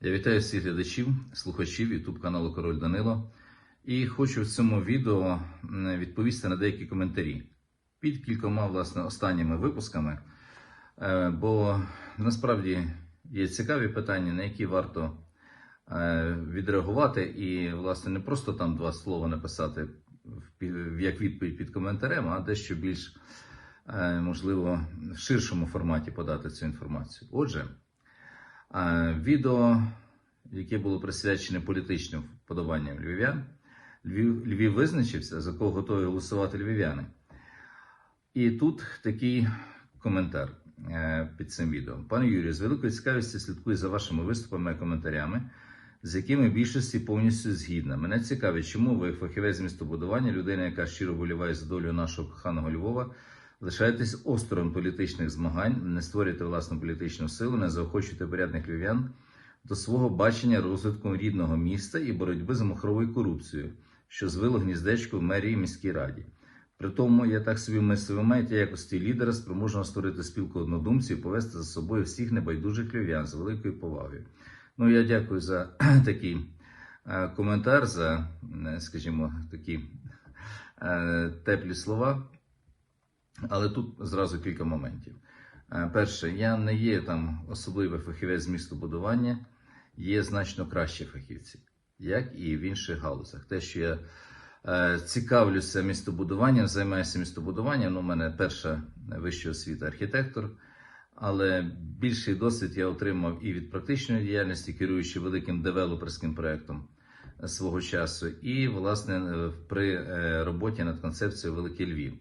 Я вітаю всіх глядачів, слухачів YouTube каналу Король Данило. І хочу в цьому відео відповісти на деякі коментарі під кількома власне останніми випусками. Е, Бо насправді є цікаві питання, на які варто е, відреагувати, і, власне, не просто там два слова написати як відповідь під коментарем, а дещо більш е, можливо в ширшому форматі подати цю інформацію. Отже. Відео, яке було присвячене політичним вподобанням львів'ян, Львів, Львів визначився, за кого готові голосувати львів'яни. І тут такий коментар е, під цим відео. Пане Юрію, з великою цікавістю слідкую за вашими виступами і коментарями, з якими більшості повністю згідна. Мене цікавить, чому ви, фахівець містобудування, людина, яка щиро боліває за долю нашого коханого Львова, Лишаєтесь осторонь політичних змагань, не створюєте власну політичну силу, не заохочуєте порядних львів'ян до свого бачення розвитку рідного міста і боротьби з махровою корупцією, що звело гніздечко в мерії міській раді. При тому, я так собі мислю, ви маєте якості лідера спроможного створити спілку однодумців і повести за собою всіх небайдужих львів'ян з великою повагою. Ну, я дякую за такий е, коментар, за, е, скажімо, такі е, теплі слова. Але тут зразу кілька моментів. Е, Перше, я не є там особливий фахівець з містобудування, є значно кращі фахівці, як і в інших галузях. Те, що я е, цікавлюся містобудуванням, займаюся містобудуванням. Ну, у мене перша вища освіта архітектор, але більший досвід я отримав і від практичної діяльності, керуючи великим девелоперським проєктом свого часу, і, власне, е, при роботі над концепцією Великий Львів.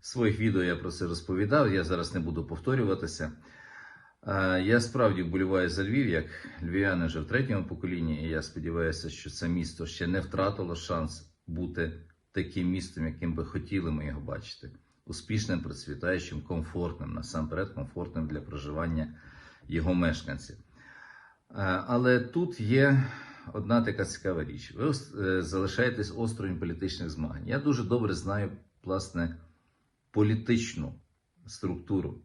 В своїх відео я про це розповідав, я зараз не буду повторюватися. Е, Я справді вболіваю за Львів, як львів'яни вже в третьому поколінні, і я сподіваюся, що це місто ще не втратило шанс бути таким містом, яким би хотіли ми його бачити. Успішним, процвітаючим, комфортним, насамперед, комфортним для проживання його мешканців. Е, Але тут є одна така цікава річ. Ви е, залишаєтесь осторонь політичних змагань. Я дуже добре знаю, власне, політичну структуру,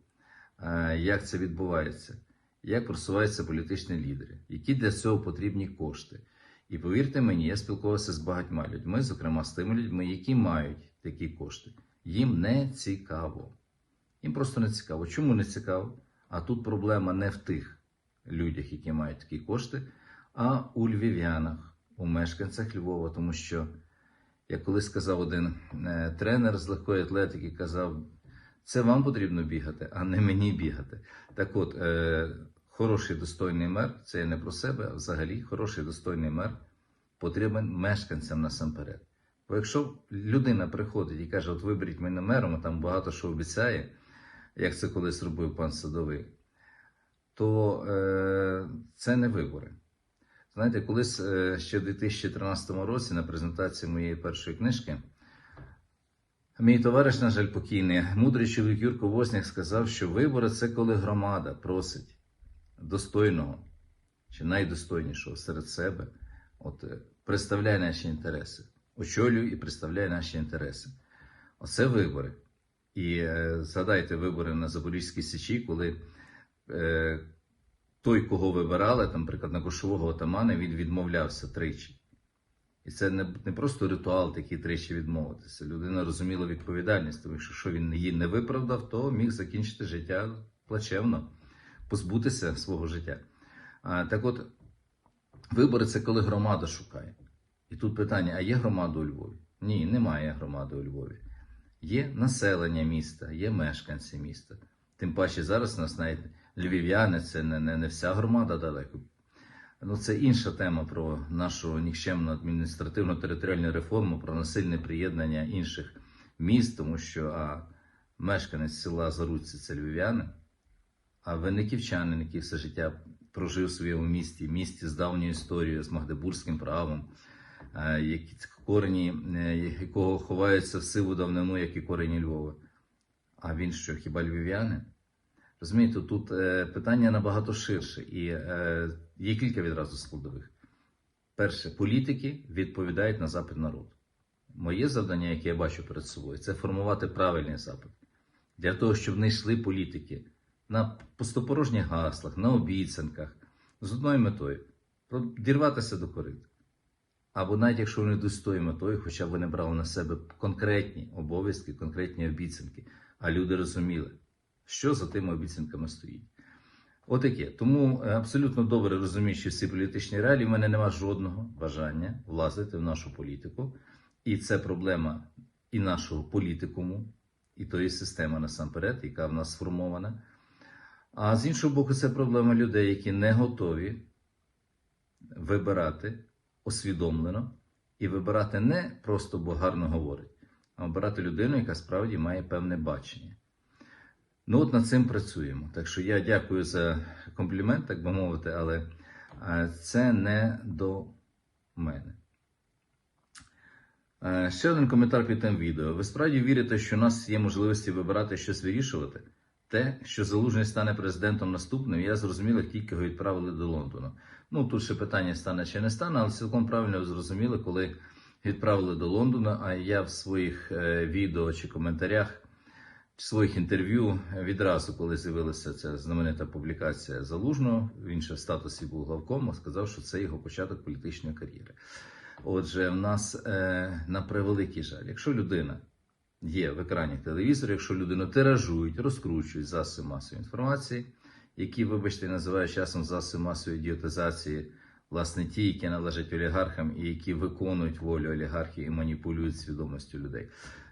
е, як це відбувається, як просуваються політичні лідери, які для цього потрібні кошти. І повірте мені, я спілкувався з багатьма людьми, зокрема з тими людьми, які мають такі кошти. Їм не цікаво. Їм просто не цікаво. Чому не цікаво? А тут проблема не в тих людях, які мають такі кошти, а у львів'янах, у мешканцях Львова, тому що як колись сказав один е, тренер з легкої атлетики, казав, це вам потрібно бігати, а не мені бігати. Так от, е, хороший достойний мер, це я не про себе, а взагалі хороший достойний мер потрібен мешканцям насамперед. Бо якщо людина приходить і каже, от виберіть мене мером, а там багато що обіцяє, як це колись робив пан Садовий, то е, це не вибори. Знаєте, колись е, ще в 2013 році на презентації моєї першої книжки мій товариш, на жаль, покійний, мудрий чоловік Юрко Возняк сказав, що вибори це коли громада просить достойного чи найдостойнішого серед себе, от е, представляє наші інтереси, очолює і представляє наші інтереси. Оце вибори. І е, згадайте вибори на Запорізькій Січі, коли той, кого вибирали, там, наприклад, на кошового отамана, він відмовлявся тричі. І це не, не просто ритуал такий тричі відмовитися. Людина розуміла відповідальність, тому що що він її не виправдав, то міг закінчити життя плачевно, позбутися свого життя. А, так от, вибори це коли громада шукає. І тут питання: а є громада у Львові? Ні, немає громади у Львові. Є населення міста, є мешканці міста. Тим паче зараз нас навіть львів'яни, це не, не, не вся громада далеко. Ну, це інша тема про нашу нікчемну адміністративну територіальну реформу, про насильне приєднання інших міст, тому що а, мешканець села Заруці це львів'яни, а винниківчанин, який все життя прожив в своєму місті, місті з давньою історією, з магдебурзьким правом, які корені, е, якого ховаються в сиву давнину, як і корені Львова. А він що, хіба львів'яни? Розумієте, тут е, питання набагато ширше, і е, є кілька відразу складових. Перше, політики відповідають на запит народу. Моє завдання, яке я бачу перед собою, це формувати правильний запит. Для того, щоб не йшли політики на пустопорожніх гаслах, на обіцянках, з одною метою дірватися до корит. Або навіть якщо вони йдуть з тою метою, хоча б вони брали на себе конкретні обов'язки, конкретні обіцянки, а люди розуміли, що за тими обіцянками стоїть. Отаке. Тому е, абсолютно добре розуміючи всі політичні реалії, в мене нема жодного бажання влазити в нашу політику. І це проблема і нашого політикуму, і тої системи насамперед, яка в нас сформована. А з іншого боку, це проблема людей, які не готові вибирати усвідомлено і вибирати не просто бо гарно говорить, а обирати людину, яка справді має певне бачення. Ну, от над цим працюємо. Так що я дякую за комплімент, так би мовити, але е, це не до мене. Е, Ще один коментар під тим відео. Ви справді вірите, що у нас є можливості вибирати щось вирішувати? Те, що Залужний стане президентом наступним, я зрозумів, як тільки його відправили до Лондона. Ну тут ще питання стане чи не стане, але цілком правильно зрозуміли, коли відправили до Лондона. А я в своїх е, відео чи коментарях, своїх інтерв'ю відразу, коли з'явилася ця знаменита публікація Залужного, він ще в статусі був главком, сказав, що це його початок політичної кар'єри. Отже, в нас е, на превеликий жаль, якщо людина є в екрані телевізора, якщо людину тиражують, розкручують засоби масової інформації, які, вибачте, називають часом засоби масової ідіотизації, власне, ті, які належать олігархам і які виконують волю олігархів і маніпулюють свідомістю людей.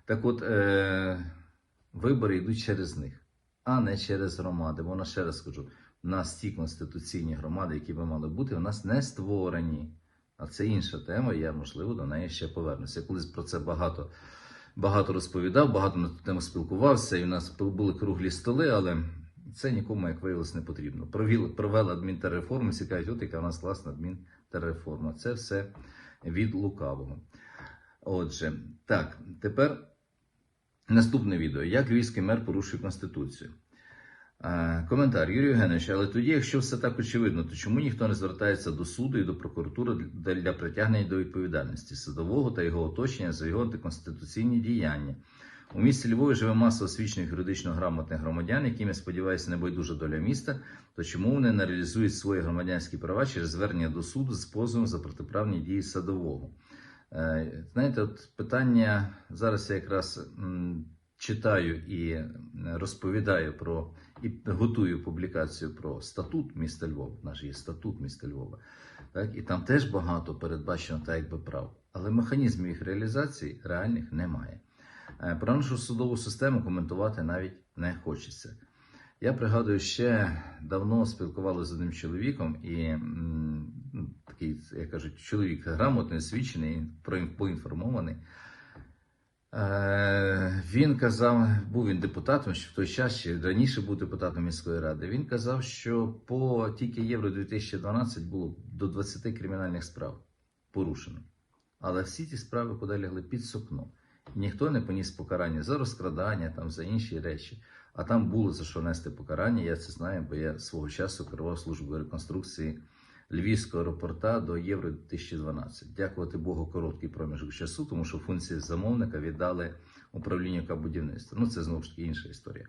Так от, е, вибори йдуть через них, а не через громади. Бо, ще раз скажу, у нас ті конституційні громади, які би мали бути, у нас не створені. А це інша тема, я, можливо, до неї ще повернуся. Я колись про це багато багато розповідав, багато на ту тему спілкувався, і в нас були круглі столи, але це нікому, як виявилось, не потрібно. Провели, провели адмінтерреформу, всі кажуть, от яка у нас класна адмінтерреформа. Це все від лукавого. Отже, так, тепер наступне відео. Як львівський мер порушує Конституцію? Е, Коментар Юрій Євгенович, але тоді, якщо все так очевидно, то чому ніхто не звертається до суду і до прокуратури для притягнення до відповідальності садового та його оточення за його антиконституційні діяння? У місті Львові живе маса освічених юридично грамотних громадян, яким, я сподіваюся, не байдужа доля міста. То чому вони не реалізують свої громадянські права через звернення до суду з позовом за протиправні дії садового? Е, Знаєте, от питання зараз я якраз читаю і розповідаю про і готую публікацію про статут міста Львова. Наш є статут міста Львова. Так, і там теж багато передбачено так, якби прав. Але механізмів їх реалізації реальних немає. Е, Про нашу судову систему коментувати навіть не хочеться. Я пригадую, ще давно спілкувалися з одним чоловіком, і такий, як кажуть, чоловік грамотний, освічений, поінформований. Е, Він казав, був він депутатом ще в той час, ще раніше був депутатом міської ради. Він казав, що по тільки Євро 2012 було до 20 кримінальних справ порушено. Але всі ці справи куди під сукно. Ніхто не поніс покарання за розкрадання, там, за інші речі. А там було за що нести покарання. Я це знаю, бо я свого часу керував службою реконструкції Львівського аеропорта до Євро 2012. Дякувати Богу, короткий проміжок часу, тому що функції замовника віддали управлінню будівництва. Ну це знову ж таки інша історія.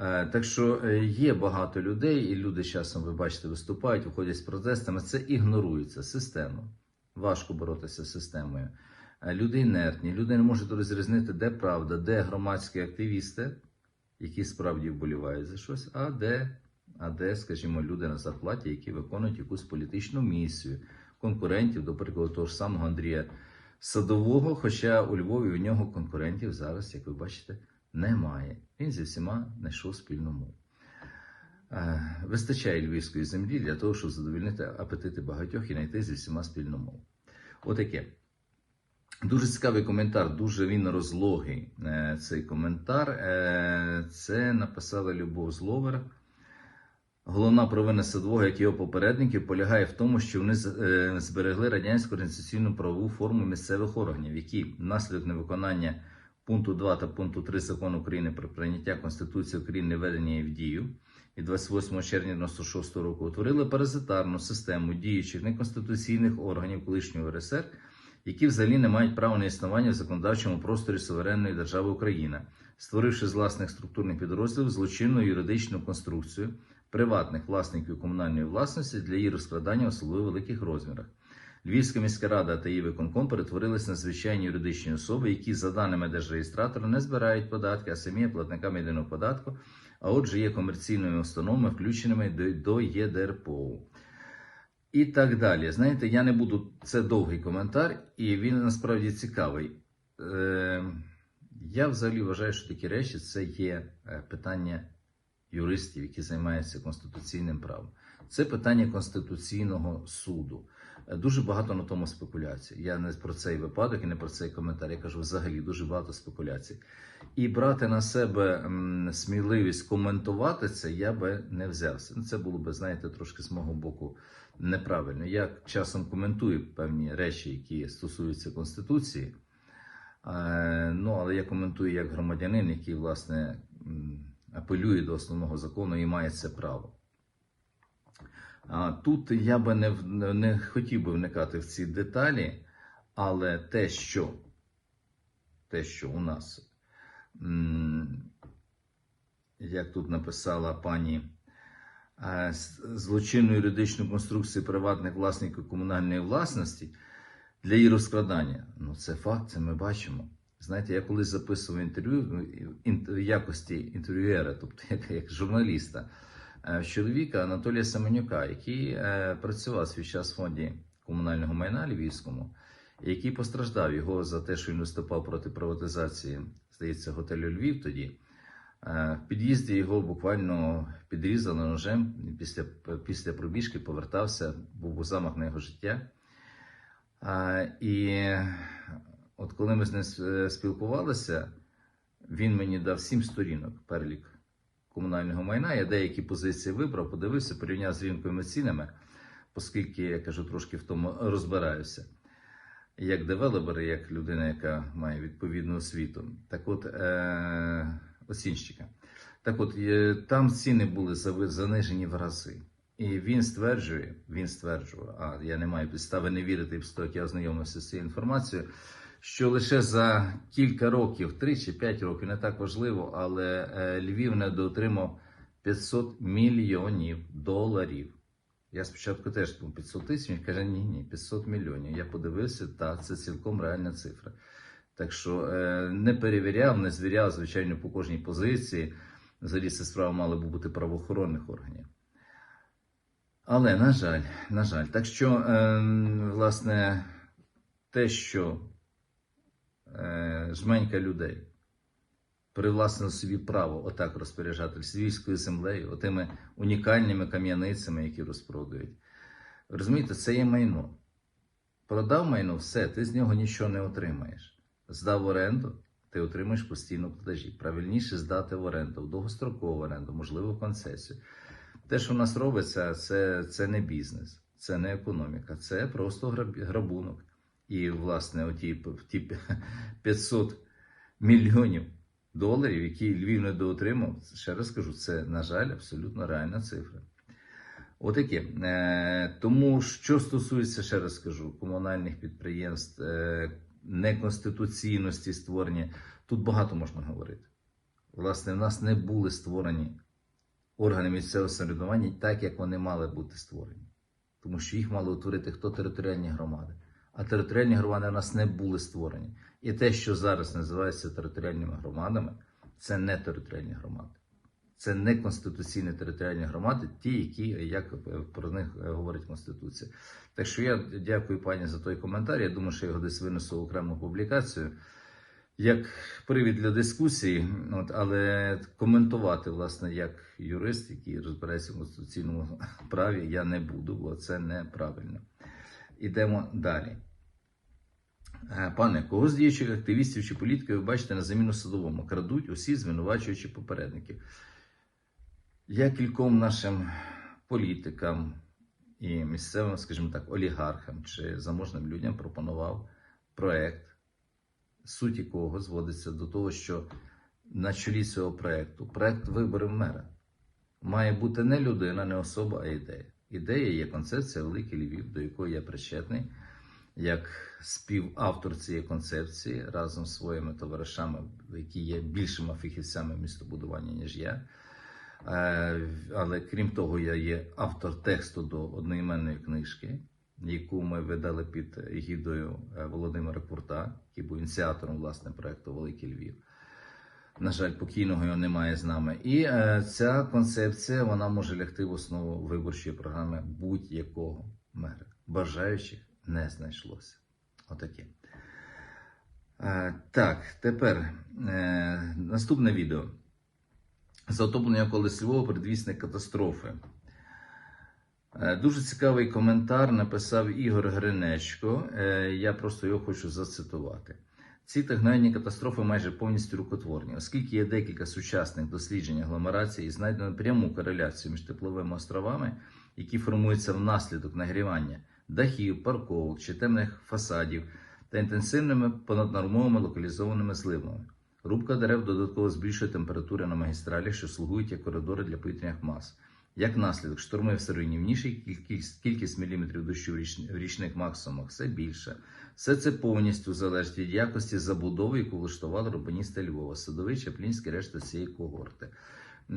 Е, так що е, є багато людей, і люди часом, ви бачите, виступають, виходять з протестами. Це ігнорується системно. Важко боротися з системою. Е, Люди інертні, люди не можуть розрізнити, де правда, де громадські активісти, які справді вболівають за щось, а де а де, скажімо, люди на зарплаті, які виконують якусь політичну місію, конкурентів, до прикладу, того ж самого Андрія Садового. Хоча у Львові у нього конкурентів зараз, як ви бачите, немає. Він зі всіма знайшов спільну мову. Е, Вистачає львівської землі для того, щоб задовольнити апетити багатьох і знайти зі всіма спільну мову. Отаке. Дуже цікавий коментар, дуже він розлогий. е, Цей коментар. Е, Це написала Любов Зловер. Головна провина садового, як його попередників, полягає в тому, що вони е, зберегли радянську організаційну правову форму місцевих органів, які внаслідок невиконання пункту 2 та пункту 3 закону України про прийняття Конституції України введення її в дію від 28 червня 96 року утворили паразитарну систему діючих неконституційних органів колишнього РСР, які взагалі не мають права на існування в законодавчому просторі суверенної держави Україна, створивши з власних структурних підрозділів злочинну юридичну конструкцію, приватних власників комунальної власності для її розкрадання в особливо великих розмірах. Львівська міська рада та її виконком перетворились на звичайні юридичні особи, які, за даними держреєстратора, не збирають податки, а самі є платниками єдиного податку, а отже, є комерційними установами, включеними до, до ЄДРПО. І так далі. Знаєте, я не буду. Це довгий коментар, і він насправді цікавий. Е, я взагалі вважаю, що такі речі це є е, питання юристів, які займаються конституційним правом. Це питання Конституційного суду. Е, Дуже багато на тому спекуляцій. Я не про цей випадок і не про цей коментар. Я кажу взагалі дуже багато спекуляцій. І брати на себе сміливість коментувати це я би не взявся. Ну, Це було би, знаєте, трошки з мого боку неправильно. Я часом коментую певні речі, які стосуються Конституції. Е, Ну, але я коментую як громадянин, який, власне, апелює до основного закону і має це право. Тут я би не, не хотів би вникати в ці деталі, але те, що, те, що у нас, як тут написала пані, злочинну юридичну конструкцію приватних власників комунальної власності для її розкрадання. Ну, це факт, це ми бачимо. Знаєте, я колись записував інтерв'ю ну, в якості інтерв'юера, тобто як, як журналіста, е, чоловіка Анатолія Семенюка, який е, працював свій час в фонді комунального майна Львівському, який постраждав його за те, що він виступав проти приватизації, здається, готелю Львів тоді. Е, В під'їзді його буквально підрізали ножем. Після, після пробіжки повертався, був замах на його життя. І от коли ми з ним е, спілкувалися, він мені дав сім сторінок перелік комунального майна. Я деякі позиції вибрав, подивився, порівняв з ринковими цінами, оскільки я кажу, трошки в тому розбираюся. Як девелопер, як людина, яка має відповідну освіту. Так от, е- оцінщика. Так от, е, там ціни були занижені в рази. І він стверджує, він стверджував, а я не маю підстави не вірити, після того, я ознайомився з цією інформацією, що лише за кілька років, 3 чи 5 років, не так важливо, але е, Львів недоотримав 500 мільйонів доларів. Я спочатку теж думав 500 тисяч, він каже, ні, ні, 500 мільйонів. Я подивився, так, це цілком реальна цифра. Так що е, не перевіряв, не звіряв, звичайно, по кожній позиції. Взагалі, це справа мала би бути правоохоронних органів. Але, на жаль, на жаль, так що, е, власне, те, що жменька людей привласнили собі право отак розпоряджатися львівською землею, отими унікальними кам'яницями, які розпродають. Розумієте, це є майно. Продав майно, все, ти з нього нічого не отримаєш. Здав оренду, ти отримаєш постійно платежі. Правильніше здати в оренду, в довгострокову оренду, можливо, концесію. Те, що в нас робиться, це, це не бізнес, це не економіка, це просто грабунок. І, власне, оті, ті 500 мільйонів доларів, які Львів не доотримав, ще раз кажу, це, на жаль, абсолютно реальна цифра. Отаке. Е, тому, що стосується, ще раз скажу, комунальних підприємств, е, неконституційності створення, тут багато можна говорити. Власне, в нас не були створені органи місцевого самоврядування так, як вони мали бути створені. Тому що їх мали утворити хто територіальні громади. А територіальні громади у нас не були створені. І те, що зараз називається територіальними громадами, це не територіальні громади. Це не конституційні територіальні громади, ті, які як про них говорить Конституція. Так що я дякую пані за той коментар. Я думаю, що я його десь винесу в окрему публікацію як привід для дискусії, от, але коментувати, власне, як юрист, який розбирається в конституційному праві, я не буду, бо це неправильно. Ідемо далі. Е, Пане, кого з діючих активістів чи політиків ви бачите на заміну садовому? Крадуть усі звинувачуючи попередників. Я кільком нашим політикам і місцевим, скажімо так, олігархам чи заможним людям пропонував проект, суть якого зводиться до того, що на чолі цього проекту проект виборів мера має бути не людина, не особа, а ідея. Ідея є концепція Великий Львів, до якої я причетний, як співавтор цієї концепції разом з своїми товаришами, які є більшими фахівцями містобудування, ніж я. Е, Але крім того, я є автор тексту до одноіменної книжки, яку ми видали під гідою е, Володимира Курта, який був ініціатором власне проекту Великий Львів. На жаль, покійного його немає з нами. І е, ця концепція вона може лягти в основу виборчої програми будь-якого мера. Бажаючих не знайшлося. Отаке. Е, так, тепер е, наступне відео. Затоплення колись Львова предвісник катастрофи. Е, Дуже цікавий коментар написав Ігор Гринечко. Е, Я просто його хочу зацитувати. Ці техногенні катастрофи майже повністю рукотворні, оскільки є декілька сучасних досліджень агломерації, знайдено пряму кореляцію між тепловими островами, які формуються внаслідок нагрівання дахів, парковок чи темних фасадів та інтенсивними понаднормовими локалізованими зливами. Рубка дерев додатково збільшує температури на магістралях, що слугують як коридори для повітряних мас. Як наслідок, шторми все руйнівніші, кількість, кількість міліметрів дощу в річ- в річних максимумах все більше. Все це повністю залежить від якості забудови, яку влаштували урбаністи Львова, Садовий, Чаплінський, решта цієї когорти.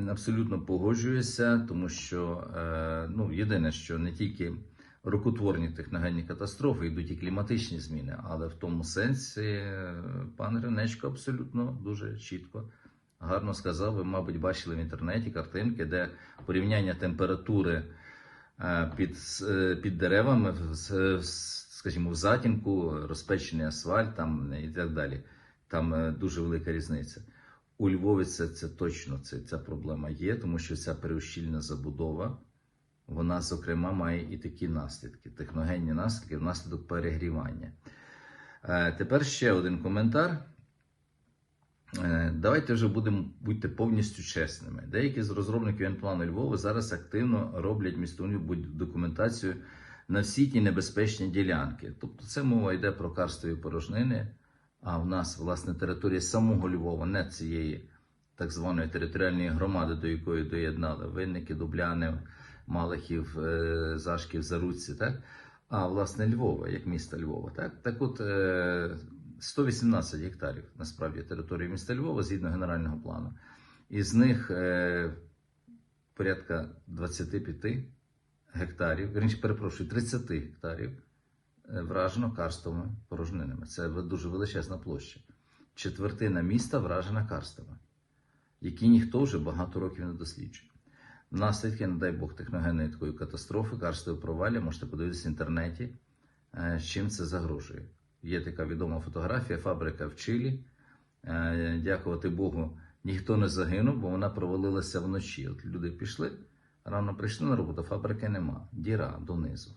Абсолютно погоджуюся, тому що е, ну, єдине, що не тільки рукотворні техногенні катастрофи йдуть і кліматичні зміни, але в тому сенсі е, пан Гринечко абсолютно дуже чітко гарно сказав. Ви, мабуть, бачили в інтернеті картинки, де порівняння температури е, під, е, під деревами, скажімо, в затінку, розпечений асфальт там і так далі. Там дуже велика різниця. У Львові це, це точно це, ця проблема є, тому що ця переущільна забудова, вона, зокрема, має і такі наслідки, техногенні наслідки внаслідок перегрівання. Е, Тепер ще один коментар. Е, Давайте вже будемо будьте повністю чесними. Деякі з розробників генплану Львова зараз активно роблять містовну документацію на всі ті небезпечні ділянки. Тобто це мова йде про карстові порожнини, а в нас, власне, територія самого Львова, не цієї так званої територіальної громади, до якої доєднали Винники, Дубляни, Малахів, е, Зашків, Заруці, так? а власне Львова, як міста Львова. Так, так от е, 118 гектарів насправді території міста Львова згідно генерального плану. Із них е, порядка 25 гектарів, вірніше, перепрошую, 30 гектарів е, вражено карстовими порожнинами. Це дуже величезна площа. Четвертина міста вражена карстами, які ніхто вже багато років не досліджує. Наслідки, не дай Бог, техногенної такої катастрофи, карстової провалі, можете подивитися в інтернеті, е, з чим це загрожує. Є така відома фотографія, фабрика в Чилі. Е, Дякувати Богу, ніхто не загинув, бо вона провалилася вночі. От люди пішли, рано прийшли на роботу, фабрики нема, діра донизу.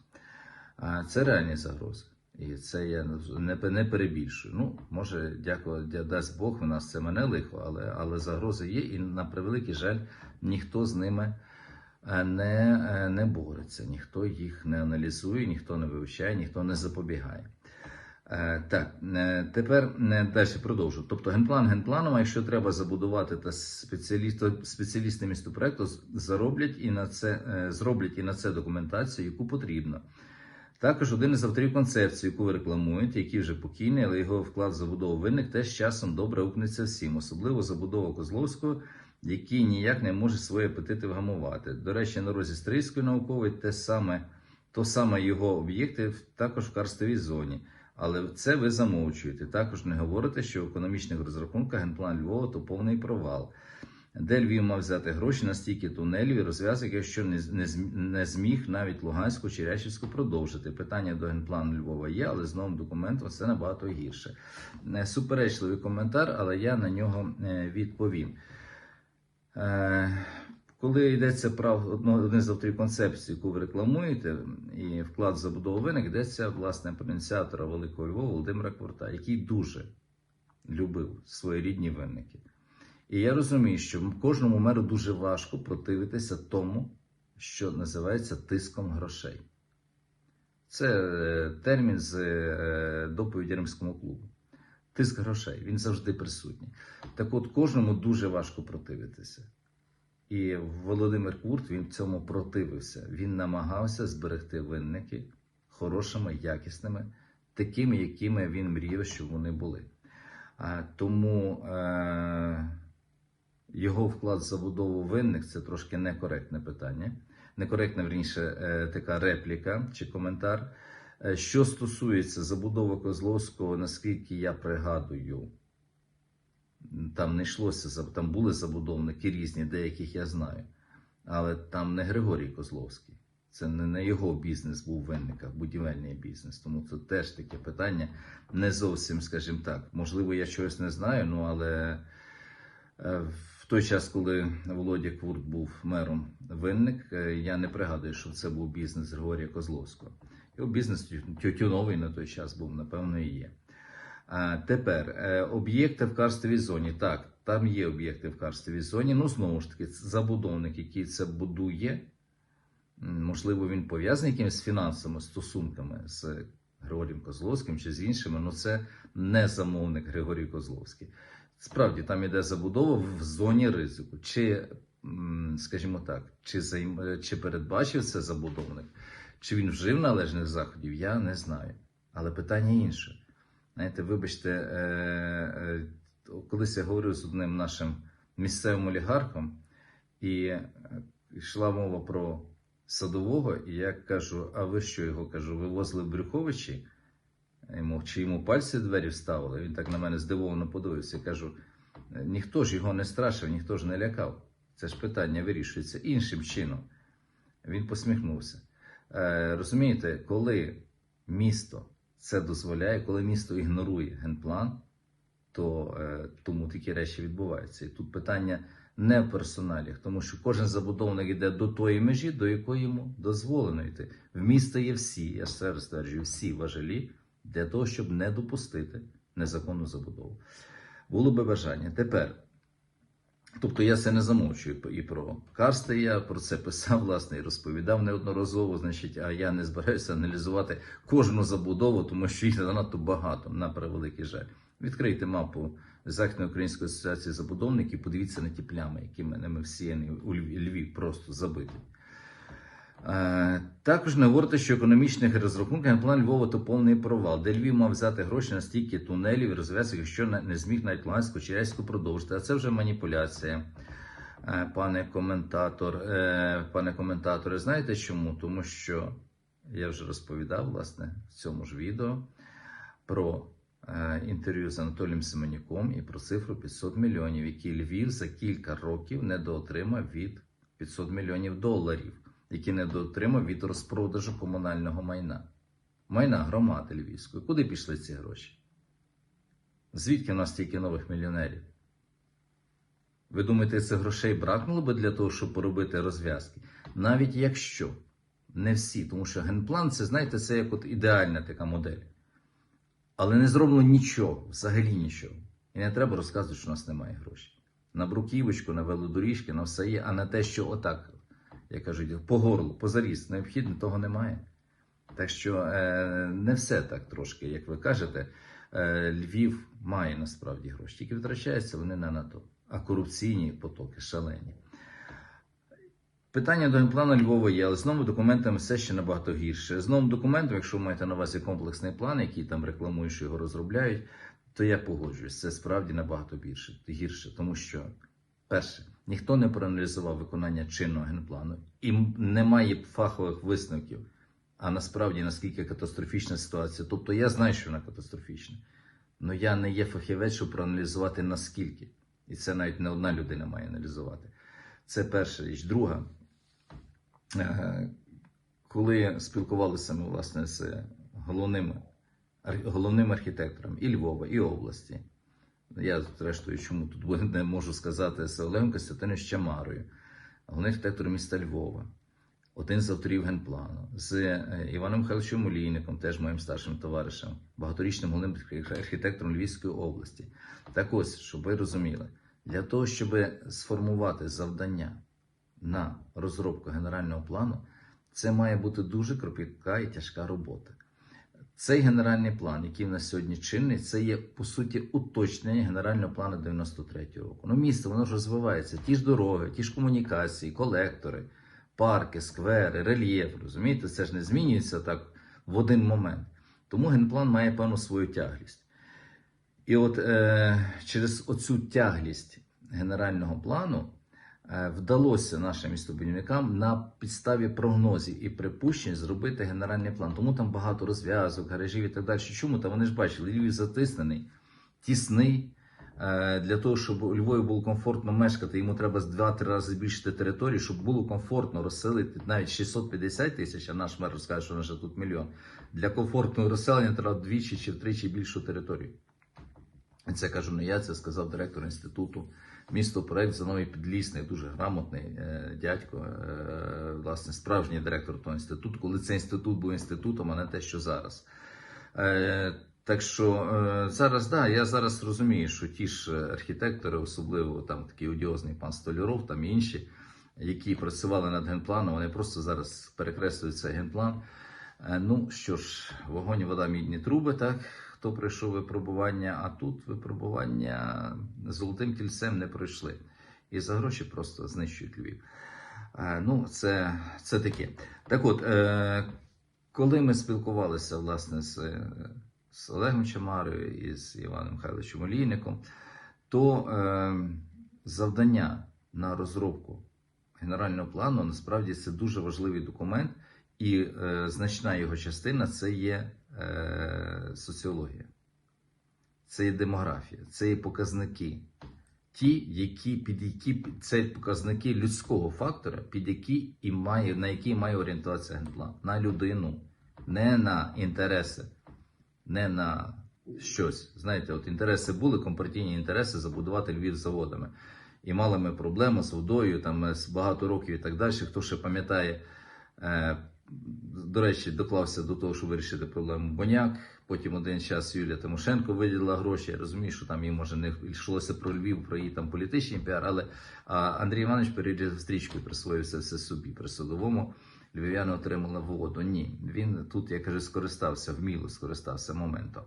Це реальні загрози. І це я не, не перебільшую. Ну, може, дякувати, дасть Бог, у нас це мене лихо, але, але загрози є, і на превеликий жаль, ніхто з ними е, не, е, не бореться, ніхто їх не аналізує, ніхто не вивчає, ніхто не запобігає. Е, Так, тепер далі продовжу. Тобто генплан генпланом, а якщо треба забудувати та спеціалісти, спеціалісти містопроекту зароблять і на це зроблять і на це документацію, яку потрібно. Також один із авторів концепції, яку ви рекламуєте, який вже покійний, але його вклад в забудову винник теж часом добре укнеться всім, особливо забудова Козловського, який ніяк не може свої апетити вгамувати. До речі, на розі Стрийської наукової те саме, то саме його об'єкти також в карстовій зоні. Але це ви замовчуєте. Також не говорите, що в економічних розрахунках генплан Львова то повний провал. Де Львів мав взяти гроші на стільки тунелів і розв'язок, якщо не, зміг навіть Луганську чи Рячівську продовжити. Питання до генплану Львова є, але з новим документом це набагато гірше. Е, Суперечливий коментар, але я на нього е, відповім. Е, Коли йдеться про один з авторів концепції, яку ви рекламуєте, і вклад в забудову виник, йдеться власне про ініціатора Великого Львова Володимира Кворта, який дуже любив свої рідні винники. І я розумію, що кожному меру дуже важко противитися тому, що називається тиском грошей. Це е, термін з е, доповіді Римському клубу. Тиск грошей, він завжди присутній. Так от кожному дуже важко противитися. І Володимир Курт він цьому противився. Він намагався зберегти винники хорошими, якісними, такими, якими він мріяв, щоб вони були. А, тому е, його вклад в забудову винних це трошки некоректне питання. Некоректна, верніше, е, така репліка чи коментар. Е, Що стосується забудови Козловського, наскільки я пригадую, там не йшлося, там були забудовники різні, деяких я знаю. Але там не Григорій Козловський. Це не, його бізнес був в винниках, будівельний бізнес. Тому це теж таке питання не зовсім, скажімо так. Можливо, я чогось не знаю, ну але е, той час, коли Володя Курт був мером винник, е, я не пригадую, що це був бізнес Григорія Козловського. Його бізнес тютюновий на той час був, напевно, і є. Тепер е, об'єкти в карстовій зоні. Так, там є об'єкти в карстовій зоні. Ну, знову ж таки, забудовник, який це будує, можливо, він пов'язаний якимись фінансовими стосунками з Григорієм Козловським чи з іншими, але це не замовник Григорій Козловський. Справді, там іде забудова в зоні ризику. Чи, скажімо так, чи, займ... чи передбачив це забудовник, чи він вжив належних заходів, я не знаю. Але питання інше. Знаєте, вибачте, е, е, колись я говорив з одним нашим місцевим олігархом, і е, йшла мова про садового, і я кажу: а ви що його кажу? Вивозили в Брюховичі? Йому, чи йому пальці двері вставили? Він так на мене здивовано подивився. Кажу: «Е, ніхто ж його не страшив, ніхто ж не лякав. Це ж питання вирішується іншим чином. Він посміхнувся. Е, розумієте, коли місто це дозволяє, коли місто ігнорує генплан, то е, тому такі речі відбуваються. І тут питання не в персоналях, тому що кожен забудовник йде до тої межі, до якої йому дозволено йти. В місто є всі, я ще раз стверджую, всі важелі для того, щоб не допустити незаконну забудову. Було би бажання. Тепер. Тобто я це не замовчую і про карсти. Я про це писав, власне, і розповідав неодноразово. Значить, а я не збираюся аналізувати кожну забудову, тому що їх занадто багато, на превеликий жаль. Відкрийте мапу Західної української асоціації забудовників, подивіться на ті плями, які ними всіяні у Льві, Львів просто забиті. Е, також не говорите, що економічних розрахунках план Львова то повний провал, де Львів мав взяти гроші на стільки тунелів і розв'язок, якщо не, зміг навіть Луганську чи Рязьку продовжити. А це вже маніпуляція, е, пане коментатор. Е, пане коментаторе, знаєте чому? Тому що я вже розповідав власне в цьому ж відео про інтерв'ю з Анатолієм Семенюком і про цифру 500 мільйонів, які Львів за кілька років недоотримав від 500 мільйонів доларів які недоотримав від розпродажу комунального майна. Майна громади Львівської. Куди пішли ці гроші? Звідки в нас стільки нових мільйонерів? Ви думаєте, цих грошей бракнуло би для того, щоб поробити розв'язки? Навіть якщо не всі, тому що генплан це, знаєте, це як от ідеальна така модель. Але не зроблено нічого, взагалі нічого. І не треба розказувати, що у нас немає грошей. На бруківочку, на велодоріжки, на все є, а на те, що отак як кажуть, по горлу, по заріз необхідно, того немає. Так що е, не все так трошки, як ви кажете. Е, Львів має насправді гроші, тільки витрачаються вони не на то, а корупційні потоки шалені. Питання до генплану Львова є, але з новими документами все ще набагато гірше. З новим документом, якщо ви маєте на увазі комплексний план, який там рекламують, що його розробляють, то я погоджуюсь, це справді набагато більше, гірше, тому що Перше, ніхто не проаналізував виконання чинного генплану і немає фахових висновків. А насправді наскільки катастрофічна ситуація. Тобто я знаю, що вона катастрофічна, але я не є фахівець, щоб проаналізувати наскільки. І це навіть не одна людина має аналізувати. Це перша річ. Друга, е, коли спілкувалися ми власне з головними, ар- головним архітектором і Львова, і області. Я, зрештою, чому тут не можу сказати з Олегом Костянтиновичем Чамарою, головний архітектор міста Львова, один з авторів генплану, з е, Іваном Михайловичем Олійником, теж моїм старшим товаришем, багаторічним головним архітектором Львівської області. Так ось, щоб ви розуміли, для того, щоб сформувати завдання на розробку генерального плану, це має бути дуже кропітка і тяжка робота. Цей генеральний план, який в нас сьогодні чинний, це є по суті уточнення генерального плану 93-го року. Ну, місто воно ж розвивається. Ті ж дороги, ті ж комунікації, колектори, парки, сквери, рельєф. Розумієте, це ж не змінюється так в один момент. Тому генплан має певну свою тяглість. І от е, через оцю тяглість генерального плану вдалося нашим містобудівникам на підставі прогнозів і припущень зробити генеральний план. Тому там багато розв'язок, гаражів і так далі. Чому? Та вони ж бачили, Львів затиснений, тісний. Е, Для того, щоб у Львові було комфортно мешкати, йому треба з 2-3 рази збільшити територію, щоб було комфортно розселити навіть 650 тисяч, а наш мер розкаже, що вже тут мільйон. Для комфортного розселення треба вдвічі чи втричі більшу територію. Це кажу не я, це сказав директор інституту. Місто проект Зановий Підлісний, дуже грамотний е, дядько, е, власне, справжній директор того інституту, коли цей інститут був інститутом, а не те, що зараз. Е, так що зараз, да, я зараз розумію, що ті ж архітектори, особливо там такий одіозний пан Столяров, там інші, які працювали над генпланом, вони просто зараз перекреслюють цей генплан. Ну що ж, вогонь, вода, мідні труби, так. Хто пройшов випробування, а тут випробування золотим кільцем не пройшли. І за гроші просто знищують Львів. Е, Ну, це, це таке. Так от, е, коли ми спілкувалися власне з, з Олегом Чамарою і з Іваном Михайловичем Олійником, то е, завдання на розробку генерального плану насправді це дуже важливий документ, і значна його частина це є е, соціологія, це є демографія, це є показники. Ті, які під які це показники людського фактора, під які і має на які має орієнтуватися генплан на людину, не на інтереси, не на щось. Знаєте, от інтереси були компартійні інтереси забудувати Львів заводами. І мали ми проблеми з водою там з багато років і так далі. Хто ще пам'ятає, е, до речі, доклався до того, щоб вирішити проблему Боняк. Потім один час Юлія Тимошенко виділила гроші. Я розумію, що там їй може не йшлося про Львів, про її там політичний піар, але Андрій Іванович перерізав стрічку і присвоївся все собі при судовому. Львів'яни отримали воду. Ні, він тут, я кажу, скористався, вміло скористався моментом.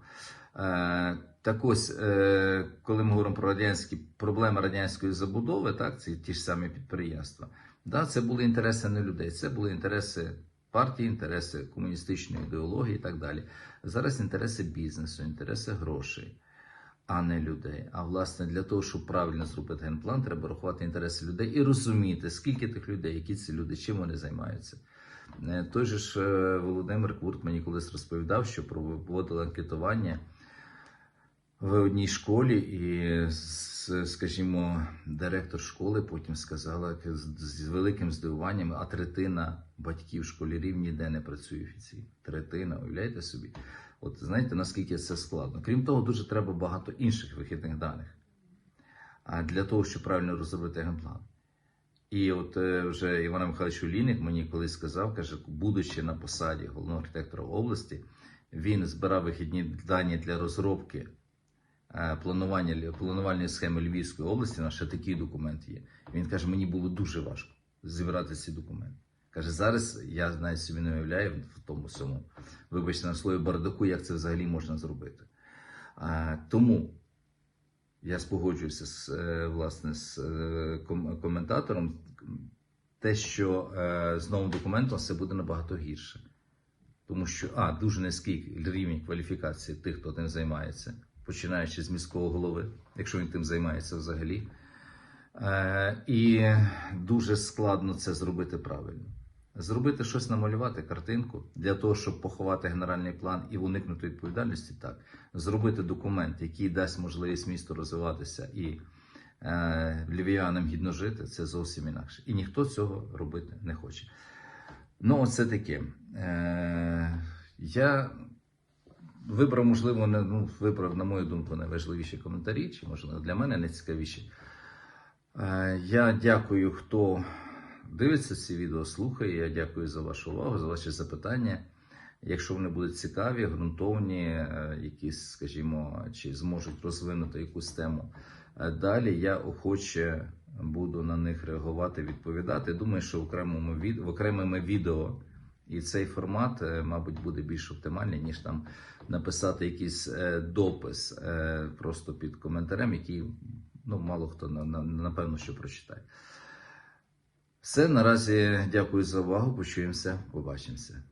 Е, так ось, е, коли ми говоримо про радянські проблеми радянської забудови, так, це ті ж самі підприємства. Да, це були інтереси не людей, це були інтереси партії, інтереси комуністичної ідеології і так далі. Зараз інтереси бізнесу, інтереси грошей, а не людей. А власне для того, щоб правильно зробити генплан, треба рахувати інтереси людей і розуміти, скільки тих людей, які ці люди, чим вони займаються. Е, Той же ж е, Володимир Курт мені колись розповідав, що проводили анкетування в одній школі, і, скажімо, директор школи потім сказала з з великим здивуванням, а третина батьків школярів ніде не працює офіційно. Третина, уявляєте собі? От знаєте, наскільки це складно. Крім того, дуже треба багато інших вихідних даних. Для того, щоб правильно розробити генплан. І от е, вже Іван Михайлович Олійник мені колись сказав, каже, будучи на посаді головного архітектора області, він збирав вихідні дані для розробки е, планування планувальної схеми Львівської області. У ще такий документ є. Він каже, мені було дуже важко зібрати ці документи. Каже, зараз я навіть собі не уявляю в тому всьому, вибачте, на слові бардаку, як це взагалі можна зробити. А, тому я спогоджуюся з е, власне з е, коментатором, те, що е, з новим документом все буде набагато гірше. Тому що а, дуже низький рівень кваліфікації тих, хто тим займається, починаючи з міського голови, якщо він тим займається взагалі. І дуже складно це зробити правильно. Зробити щось, намалювати картинку для того, щоб поховати генеральний план і уникнути відповідальності, так. Зробити документ, який дасть можливість місту розвиватися і е, львів'янам гідно жити, це зовсім інакше. І ніхто цього робити не хоче. Ну, оце таке. Е, я вибрав, можливо, не, ну, вибрав, на мою думку, найважливіші коментарі, чи, можливо, для мене найцікавіші. Е, Я дякую, хто дивиться ці відео, слухає. Я дякую за вашу увагу, за ваші запитання. Якщо вони будуть цікаві, ґрунтовні, е, якісь, скажімо, чи зможуть розвинути якусь тему е, далі, я охоче буду на них реагувати, відповідати. Думаю, що в окремому від... відео і цей формат, е, мабуть, буде більш оптимальний, ніж там написати якийсь допис просто під коментарем, який ну, мало хто на- на- напевно що прочитає. Все, наразі дякую за увагу. Почуємося, побачимося.